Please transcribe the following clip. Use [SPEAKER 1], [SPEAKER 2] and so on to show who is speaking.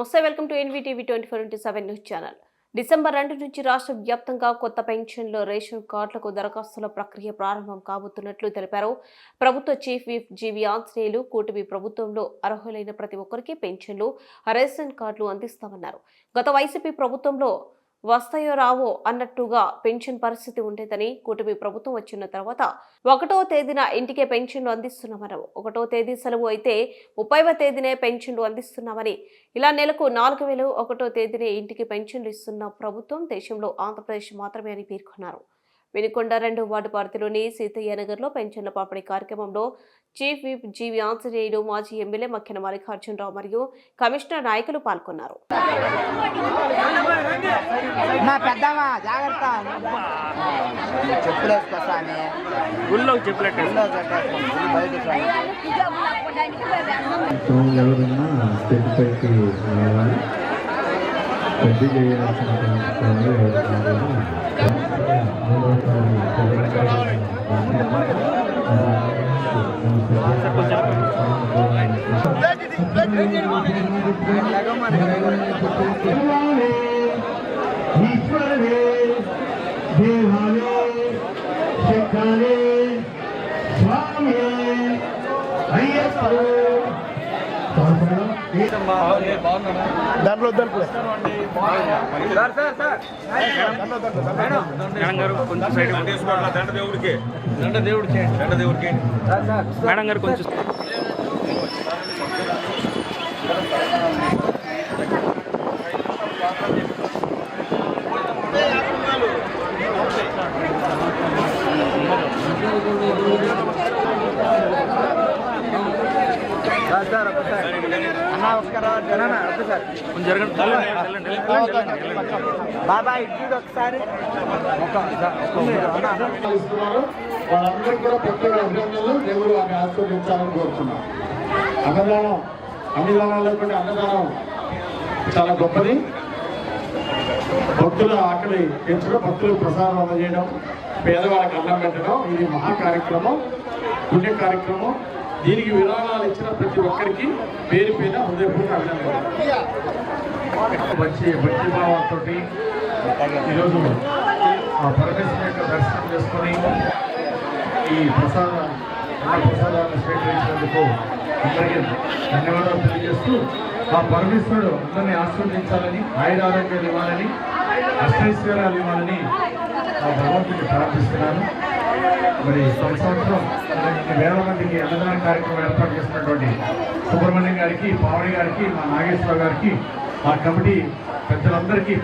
[SPEAKER 1] నమస్తే welcome to NVTV twenty four into seven news channel. December రెండు నుంచి రాష్ట్ర వ్యాప్తంగా కొత్త పెన్షన్లు రేషన్ కార్డులకు దరఖాస్తుల ప్రక్రియ ప్రారంభం కాబోతున్నట్లు తెలిపారు. ప్రభుత్వ చీఫ్ విప్ జీవి ఆంజనేయులు కూటమి ప్రభుత్వంలో అర్హులైన ప్రతి ఒక్కరికి పెన్షన్లు రేషన్ కార్డులు అందిస్తామన్నారు. గత వైసీపీ ప్రభుత్వంలో వస్తాయో రావో అన్నట్టుగా పెన్షన్ పరిస్థితి ఉండేదని కూటమి ప్రభుత్వం వచ్చిన తర్వాత ఒకటో తేదీన ఇంటికే పెన్షన్లు అందిస్తున్నామన్నారు. ఒకటో తేదీ సెలవు అయితే ముప్పైవ తేదీనే పెన్షన్లు అందిస్తున్నామని ఇలా నెలకు నాలుగు వేలు ఒకటో తేదీనే ఇంటికి పెన్షన్లు ఇస్తున్న ప్రభుత్వం దేశంలో ఆంధ్రప్రదేశ్ మాత్రమే అని పేర్కొన్నారు. వినుకొండ రెండు వార్డు పరిధిలోని సీతయ్య నగర్లో పెన్షన్ల పంపిణీ కార్యక్రమంలో చీఫ్ విప్ జీవి ఆంజనేయుడు మాజీ ఎమ్మెల్యే మక్కెన మల్లికార్జునరావు మరియు కమిషనర్ నాయకులు పాల్గొన్నారు.
[SPEAKER 2] నా పెద్దమ్మా జాగ్రత్త. చెప్పులు వేసుకొస్తాను
[SPEAKER 3] గుళ్ళోకి చెప్పలేట్టు
[SPEAKER 2] ఇంట్లో కట్టేస్తాను బయట
[SPEAKER 4] పెద్ద ఈశ్వరనే దేవాలే శంకరే స్వామి అయ్యప్ప
[SPEAKER 2] దాంట్లో దాంట్లో
[SPEAKER 3] మేడం గారు కొంచెం సైడ్
[SPEAKER 5] దండ దేవుడికి
[SPEAKER 3] దండ దేవుడు చేయండి
[SPEAKER 5] దండ దేవుడికి
[SPEAKER 3] మేడం గారు కొంచెం
[SPEAKER 2] అన్న ఒకసారి ఒకసారి
[SPEAKER 3] కొంచెం జరగండి వెళ్ళండి,
[SPEAKER 2] బాబా ఒకసారి.
[SPEAKER 4] ఇస్తున్నారు వాళ్ళందరూ కూడా ప్రత్యేక అభినందనలు. దేవుడు కోరుతున్నాం. అన్నదానం అన్ని దానాల్లో కూడా అన్నదానం చాలా గొప్పది. భక్తుల ఆకలి తీర్చడం భక్తులకు ప్రసాదం అందజేయడం పేదవాళ్ళకి అన్నం పెట్టడం ఇది మహా కార్యక్రమం పుణ్య కార్యక్రమం. దీనికి విరాళాలు ఇచ్చిన ప్రతి ఒక్కరికి పేరు పేద హృదయపూర్వక అభినందనలు. మంచి భక్తిభావంతో ఈరోజు ఆ పరమేశ్వర యొక్క దర్శనం చేసుకొని ఈ ప్రసాద ప్రసాదాన్ని స్వీకరించినందుకు అందరికీ ధన్యవాదాలు తెలియజేస్తూ ఆ పరమేశ్వరుడు అందరినీ ఆశీర్వదించాలని ఆయురారోగ్యాలు ఇవ్వాలని అష్టైశ్వర్యాలు ఇవ్వాలని ఆ భగవంతుని ప్రార్థిస్తున్నాను. మరి ప్రతి సంవత్సరం వేల మందికి అన్నదాన కార్యక్రమం ఏర్పాటు చేసినటువంటి సుబ్రహ్మణ్యం గారికి పావని గారికి మా నాగేశ్వర గారికి మా కమిటీ పెద్దలందరికీ